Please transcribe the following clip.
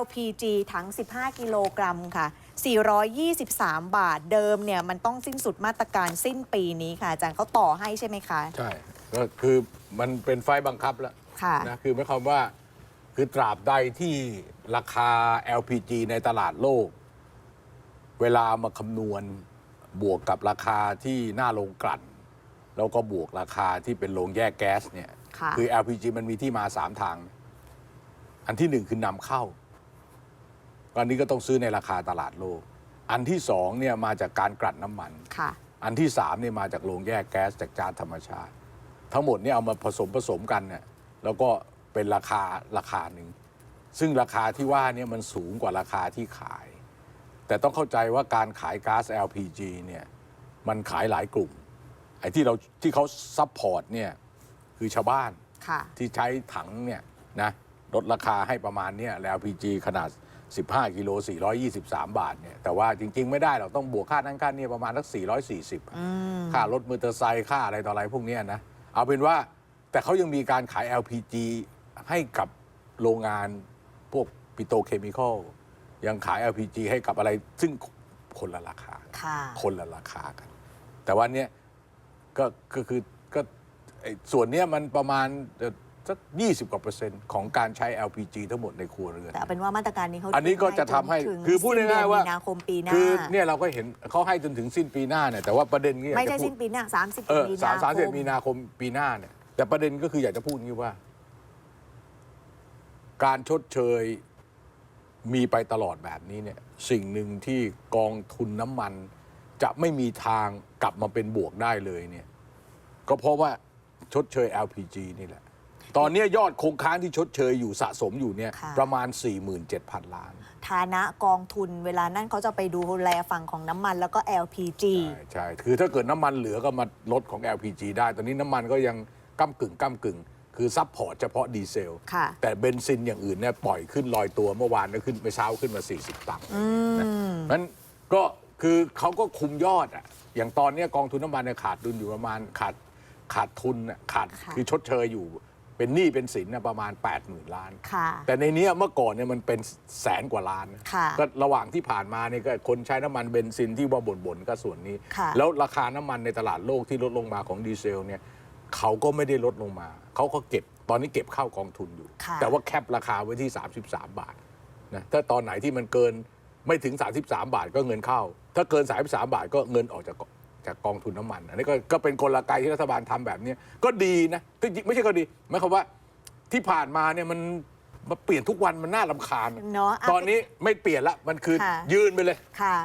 LPG ถัง 15 กิโลกรัมค่ะ 423 บาทเดิมเนี่ยมันต้องสิ้นสุดมาตรการสิ้นปีนี้ค่ะ อาจารย์เขาต่อให้ใช่ไหมคะ ใช่ก็คือมันเป็นไฟล์บังคับแล้วค่ะนะคือหมายความว่าคือตราบใดที่ราคา LPG ในตลาดโลก เวลามาคำนวณบวกกับราคาที่หน้าโรงกลั่น แล้วก็บวกราคาที่เป็นโรงแยกแก๊สเนี่ย ค่ะอ LPG มันมีที่มาสามทาง อันที่หนึ่งคือนำเข้า อันนี้ก็ต้องซื้อในราคาตลาดโลก อันที่สองเนี่ยมาจากการกลั่นน้ำมัน ค่ะ อันที่สามเนี่ยมาจากโรงแยกแก๊สจากจานธรรมชาติ ทั้งหมดเนี่ยเอามาผสมผสมกันเนี่ยแล้วก็เป็นราคาราคาหนึ่ง ซึ่งราคาที่ว่าเนี่ยมันสูงกว่าราคาที่ขาย แต่ต้องเข้าใจว่าการขายก๊าซ LPG เนี่ยมันขายหลายกลุ่มไอ้ที่เราที่เขาซัพพอร์ตเนี่ยคือชาวบ้านค่ะ ที่ใช้ถังเนี่ยนะลดราคาให้ประมาณเนี่ยแล้ว LPG ขนาด 15 กิโล 423 บาทเนี่ยแต่ว่าจริง ๆ ไม่ได้เราต้องบวกค่านั้นค่านี่ประมาณสัก 440อืมค่ารถมอเตอร์ไซค์ค่าอะไรต่ออะไรพวกเนี้ยนะเอาเป็นว่าแต่เขายังมีการขาย LPG ให้กับโรงงานพวกปิโตรเคมีคอลยังขาย LPG ให้กับอะไรซึ่งคนละราคาค่ะคนละราคากัน แต่ว่าเนี้ยก็ก็คือก็ไอ้ส่วนเนี้ยมันประมาณเอ่อ สักยี่สิบกว่าเปอร์เซ็นต์ของการใช้ LPG ทั้งหมดในครัวเรือน แต่เอาเป็นว่ามาตรการนี้เขาอันนี้ก็จะทำให้ถึงคือพูดง่ายๆว่าสิ้นเดือนมีนาคมปีหน้า คือเนี่ยเราก็เห็นเขาให้จนถึงสิ้นปีหน้าเนี่ยแต่ว่าประเด็นนี้อยากไม่จะใช่พูสิ้ดนปีหน้า 30เออมีสานาคสามสิบมมีนาคมปีหน้าเนี่ยแต่ประเด็นก็คืออยากจะพูดงี้ว่า การชดเชยมีไปตลอดแบบนี้เนี่ย สิ่งหนึ่งที่กองทุนน้ำมัน จะไม่มีทางกลับมาเป็นบวกได้เลยเนี่ย ก็เพราะว่าชดเชย LPG นี่แหละ ตอนนี้ยอดคงค้างที่ชดเชยอยู่สะสมอยู่เนี่ยค่ะ ประมาณ 47,000 ล้าน ฐานะกองทุนเวลานั่นเขาจะไปดูแลฝั่งของน้ำมันแล้วก็ LPG ใช่ใช่ คือถ้าเกิดน้ำมันเหลือก็มาลดของ LPG ได้ ตอนนี้น้ำมันก็ยังก้ากึ่งก้ากึ่ง คือซับพอร์ตเฉพาะดีเซล ค่ะ แต่เบนซินอย่างอื่นเนี่ยปล่อยขึ้นลอยตัวเมื่อวานก็ขึ้นไปเช้าขึ้นมา 40 ตังค์นะนั้นก็คือเขาก็คุมยอดอะอย่างตอนเนี้ยกองทุนน้ำมันเนี่ยขาดดุลอยู่ประมาณขาดขาดทุนน่ะขาดค่ะ คือชดเชยอยู่ เป็นหนี้เป็นสินน่ะประมาณ 8 0,000 ล้าน ค่ะ แต่ในเนี้ยเมื่อก่อนเนี่ยมันเป็นแสนกว่าล้านนะค่ะ ก็ระหว่างที่ผ่านมาเนี่ยก็คนใช้น้ำมันเบนซินที่ว่าบ่นๆก็ส่วนนี้ ค่ะ แล้วราคาน้ำมันในตลาดโลกที่ลดลงมาของดีเซลเนี่ยเขาก็ไม่ได้ลดลงมา เขาก็เก็บตอนนี้เก็บเข้ากองทุนอยู่ ค่ะ แต่ว่าแคปราคาไว้ที่ 33 บาทนะถ้าตอนไหนที่มันเกินไม่ถึง 33 บาทก็เงินเข้า ถ้าเกิน 33 บาทก็เงินออกจากก จากกองทุนน้ำมัน อันนี้ก็ก็เป็นกลไกที่รัฐบาลทำแบบเนี้ยก็ดีนะที่จริงไม่ใช่ก็ดีหมายความว่าที่ผ่านมาเนี่ยมันมาเปลี่ยนทุกวันมันน่าลำคาญ เนาะอะตอนนี้ไม่เปลี่ยนละ มันคือค่ะ ยืนไปเลย ค่ะ